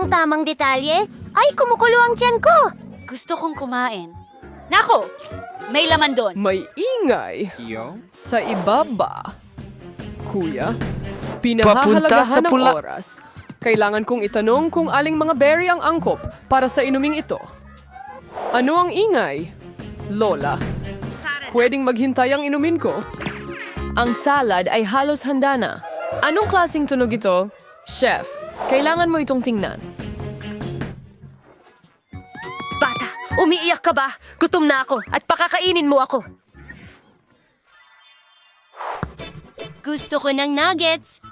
ang tamang detalye? Ay, kumukulo ang tiyan ko! Gusto kong kumain. Nako! May laman doon. May ingay sa ibaba. Kuya, pinahahalagahan ng oras. Kailangan kong itanong kung aling mga berry ang angkop para sa inuming ito. Ano ang ingay? Lola, pwedeng maghintay ang inumin ko? Ang salad ay halos handa na. Anong klasing tunog ito? Chef, kailangan mo itong tingnan. Umiiyak ka ba? Gutom na ako at pakakainin mo ako. Gusto ko ng nuggets.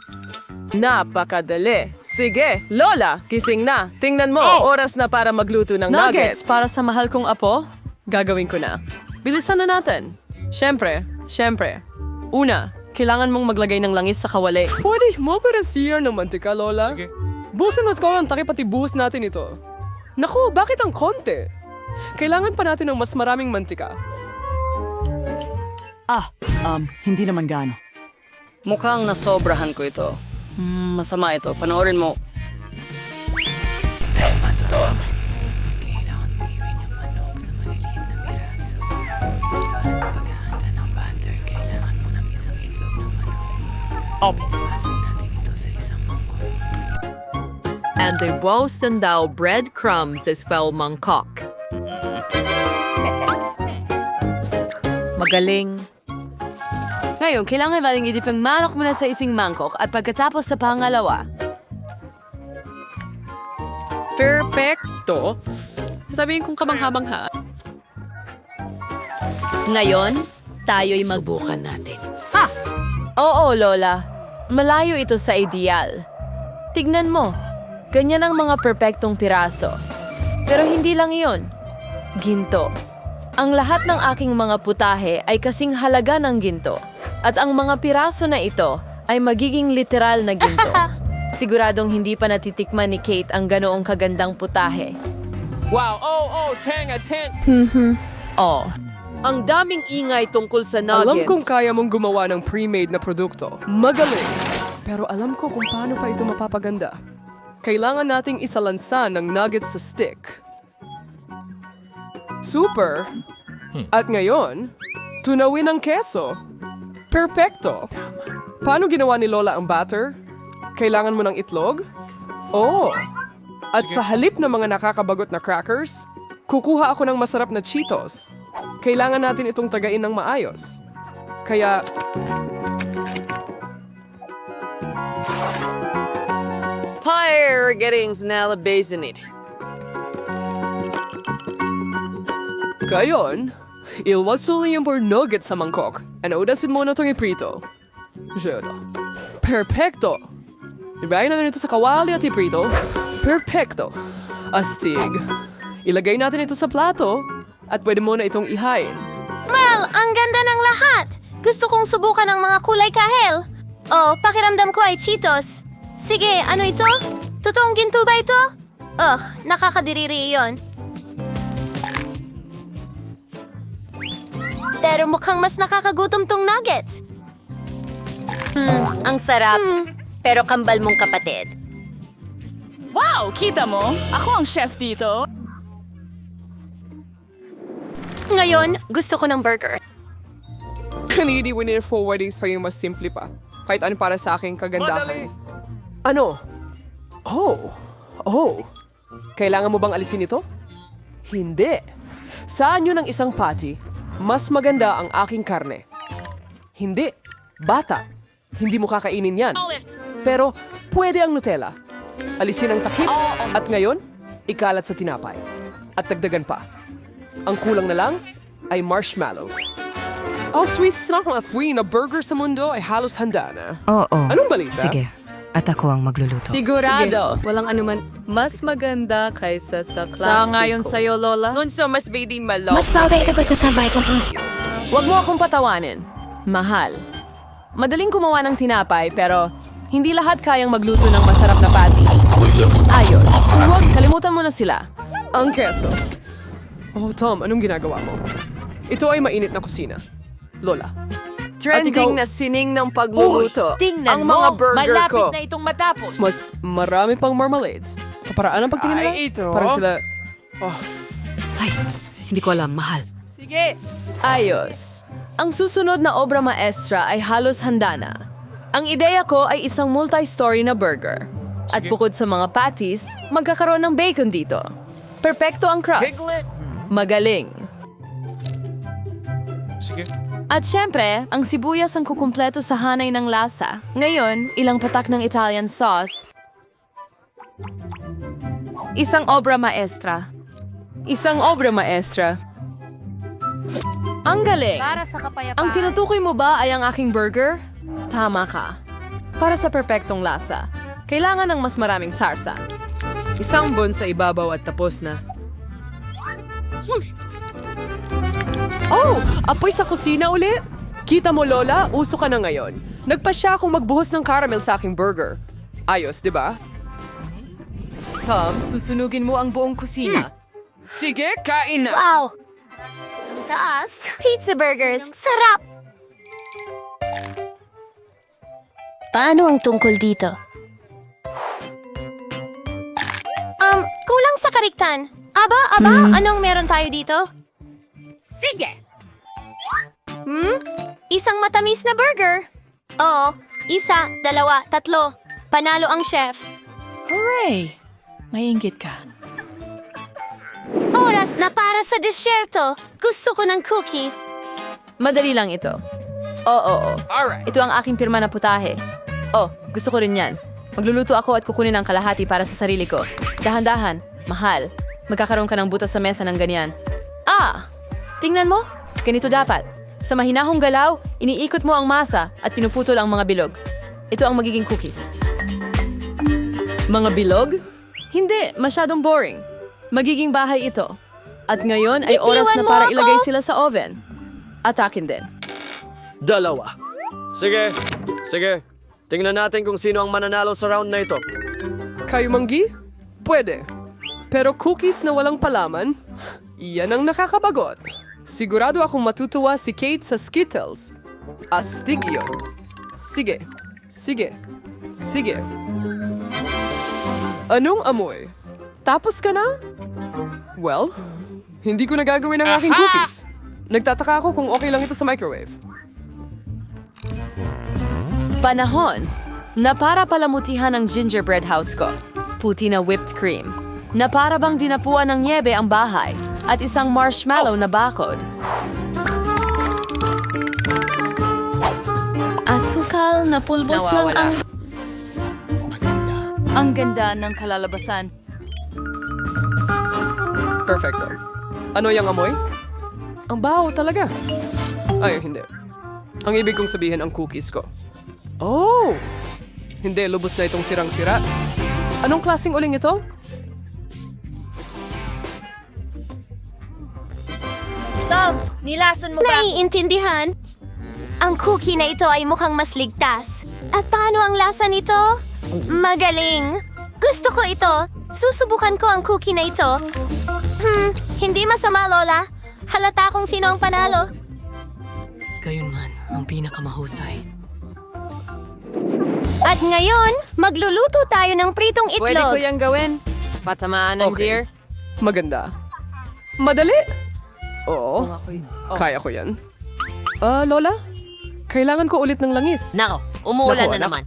Napakadali. Sige, Lola, gising na. Tingnan mo, oras na para magluto ng nuggets. para sa mahal kong apo? Gagawin ko na. Bilisan na natin. Siyempre, siyempre. Una, kailangan mong maglagay ng langis sa kawali. Pwede mo siya ng mantika, Lola? Sige. Busin mo ko ang taki pati buhos natin ito. Naku, bakit ang konti? Kailangan pa natin ng mas maraming mantika. Ah, um, hindi naman gaano. Mukhang nasobrahan ko ito. Hmm, masama ito. Panoorin mo. and the wosen thou breadcrumbs as fell mangkok. Magaling. Ngayon, kailangan baling idip ang manok muna sa ising mangkok at pagkatapos sa pangalawa. Perfecto. Sabihin kong kamangha-mangha. Ngayon, tayo'y magbukan natin. Ha! Oo, Lola. Malayo ito sa ideal. Tignan mo, ganyan ang mga perpektong piraso. Pero hindi lang iyon. Ginto. Ang lahat ng aking mga putahe ay kasing halaga ng ginto. At ang mga piraso na ito ay magiging literal na ginto. Siguradong hindi pa natitikman ni Kate ang ganoong kagandang putahe. Wow, oh, oh, tang, a tang. Oh, Ang daming ingay tungkol sa Alam kong kaya mong gumawa ng pre-made na produkto. Magaling! Pero alam ko kung paano pa ito mapapaganda. Kailangan nating isalansa ng nuggets sa stick. Super! At ngayon, tunawin ang keso. Perfecto! Paano ginawa ni Lola ang batter? Kailangan mo ng itlog? Oh! At sa halip ng mga nakakabagot na crackers, kukuha ako ng masarap na Cheetos. Kailangan natin itong tagain ng maayos. Kaya, Fire getting snalabasin it. gayon, ilwasuli yung more nuggets sa mangkok. Ano udasin mo na itong iprito. Jero. Perfecto! Ibayin natin ito sa kawali at iprito. Perfecto! Astig. Ilagay natin ito sa plato at pwede mo na itong ihain. Well, ang ganda ng lahat! Gusto kong subukan ang mga kulay kahel. Oh, pakiramdam ko ay Cheetos. Sige, ano ito? Totoong ginto ba ito? Ugh, nakakadiriri iyon. Pero mukhang mas nakakagutom tong nuggets. Hmm, ang sarap. Pero kambal mong kapatid. Wow! Kita mo? Ako ang chef dito. Ngayon, gusto ko ng burger. Kanidi winner for weddings pa yung mas simple pa. Kahit ano para sa aking kagandahan. Ano? Oh. Oh. Kailangan mo bang alisin ito? Hindi. Saan yun ang isang patty? Mas maganda ang aking karne. Hindi. Bata. Hindi mo kakainin yan. Pero pwede ang Nutella. Alisin ang takip at ngayon, ikalat sa tinapay. At dagdagan pa. Ang kulang na lang ay marshmallows. Oh, sweet snack sweet na burger sa mundo ay halos handa na. Oo. Anong balita? Sige. At ako ang magluluto. Sigurado. Walang anuman mas maganda kaysa sa klasiko. Sa ngayon sa'yo, Lola? Ngunso, mas baby malo. Mas bagay ito ko sa sabay ko. Huwag mo akong patawanin. Mahal. Madaling gumawa ng tinapay, pero hindi lahat kayang magluto ng masarap na patty. Ayos. Huwag, kalimutan mo na sila. Ang keso. Oh, Tom, anong ginagawa mo? Ito ay mainit na kusina. Lola. Trending ikaw- na sining ng pagluluto. tingnan ang mga mo, burger malapit ko. na itong matapos. Mas marami pang marmalades. Sa paraan ng pagtingin nila? Ay, ito. Parang sila... Ay, hindi ko alam, mahal. Ayos. Ang susunod na obra maestra ay halos handa na. Ang ideya ko ay isang multi-story na burger. At bukod sa mga patties, magkakaroon ng bacon dito. Perpekto ang crust. Magaling. At syempre, ang sibuyas ang kukumpleto sa hanay ng lasa. Ngayon, ilang patak ng Italian sauce. Isang obra maestra. Isang obra maestra. Ang galing! Para sa kapayapaan. Ang tinutukoy mo ba ay ang aking burger? Tama ka. Para sa perpektong lasa, kailangan ng mas maraming sarsa. Isang bon sa ibabaw at tapos na. Oh! Apoy sa kusina ulit? Kita mo, Lola, uso ka na ngayon. Nagpa siya akong magbuhos ng caramel sa aking burger. Ayos, di ba? Tom, susunugin mo ang buong kusina. Sige, kain na! Wow! Ang taas. Pizza burgers. Sarap! Paano ang tungkol dito? Um, kulang sa kariktan. Aba, aba, anong meron tayo dito? Sige! Hmm? Isang matamis na burger. Oo, isa, dalawa, tatlo. Panalo ang chef. Hooray! May inggit ka. Oras na para sa disyerto. Gusto ko ng cookies. Madali lang ito. Oo, oo. Alright. Ito ang aking pirma na putahe. Oh, gusto ko rin yan. Magluluto ako at kukunin ang kalahati para sa sarili ko. Dahan-dahan, mahal. Magkakaroon ka ng butas sa mesa ng ganyan. Ah! Tingnan mo. Ganito dapat. Sa mahinahong galaw, iniikot mo ang masa at pinuputol ang mga bilog. Ito ang magiging cookies. Mga bilog? Hindi, masyadong boring. Magiging bahay ito. At ngayon ay oras na para ako! ilagay sila sa oven. At akin din. Dalawa. Sige, sige. Tingnan natin kung sino ang mananalo sa round na ito. Kayo manggi? Pwede. Pero cookies na walang palaman? Iyan ang nakakabagot. Sigurado akong matutuwa si Kate sa Skittles. Astig yun. Sige. Sige. Sige. Anong amoy? Tapos ka na? Well, hindi ko nagagawin ang aking cookies. Nagtataka ako kung okay lang ito sa microwave. Panahon na para palamutihan ang gingerbread house ko. Puti na whipped cream. Na para bang dinapuan ng niebe ang bahay. At isang marshmallow na bakod. Asukal na pulbos lang ang... Ang ganda ng kalalabasan. Perfecto. Ano yung amoy? Ang baho talaga. Ay, hindi. Ang ibig kong sabihin ang cookies ko. Oh! Hindi, lubos na itong sirang-sira. Anong klaseng uling ito? Tom, nilason mo ba? Naiintindihan. Ang cookie na ito ay mukhang mas ligtas. At paano ang lasa nito? Magaling. Gusto ko ito. Susubukan ko ang cookie na ito. Hmm, hindi masama, Lola. Halata kung sino ang panalo. Gayun man, ang pinakamahusay. At ngayon, magluluto tayo ng pritong itlog. Pwede ko yung gawin. Patamaan ng Okay. deer. Maganda. Madali? Oo. Kaya ko yan. Ah, Lola? Kailangan ko ulit ng langis. Nako, umuulan Naku, na anak. naman.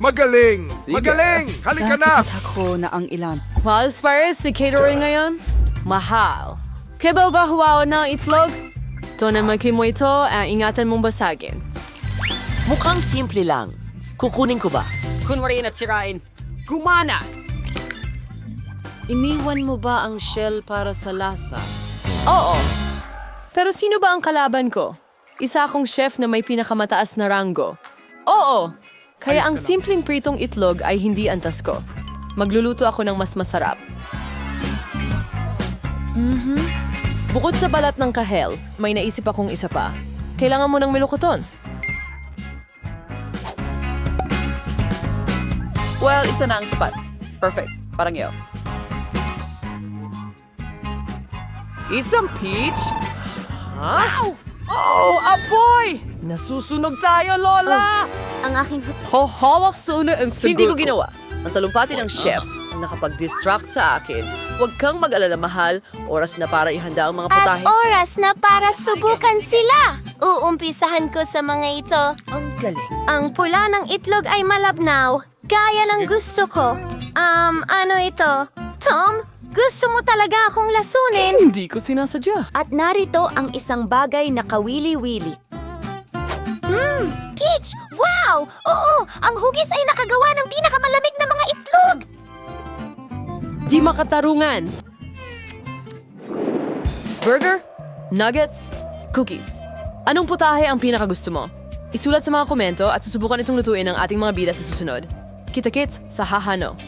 Magaling! Sige. Magaling! Halika na! Nakikita ko na ang ilan. Mahal Spires, si catering ngayon? Mahal. Kaya ba ba huwaw ng itlog? Ito naman mo ito, ang ingatan mong basagin. Mukhang simple lang. Kukunin ko ba? Kunwarin at sirain. Gumana! Iniwan mo ba ang shell para sa lasa? Oo. Pero sino ba ang kalaban ko? Isa akong chef na may pinakamataas na rango. Oo. Kaya ang simpleng pritong itlog ay hindi antas ko. Magluluto ako ng mas masarap. Mhm. Bukod sa balat ng kahel, may naisip akong isa pa. Kailangan mo ng melokoton. Well, isa na ang sapat. Perfect. Parang iyo. Isang peach? Ha? Oh, apoy! Nasusunog tayo, Lola! Ang aking Hahawak sa una ang sagot Hindi ko ginawa. Ang talumpati ng chef. Ang nakapag-distract sa akin. Huwag kang mag-alala mahal. Oras na para ihanda ang mga At putahe. oras na para subukan sila. Uumpisahan ko sa mga ito. Ang galing. Ang pula ng itlog ay malabnaw. Gaya ng gusto ko. Um, ano ito? Tom, gusto mo talaga akong lasunin? Hindi ko sinasadya. At narito ang isang bagay na kawili-wili. Mmm, Peach! Wow! Oo, ang hugis ay nakagawa ng pinakamalamig na mga itlog! Di makatarungan. Burger, nuggets, cookies. Anong putahe ang pinakagusto mo? Isulat sa mga komento at susubukan itong lutuin ng ating mga bida sa susunod. Kita-kits sa Hahano.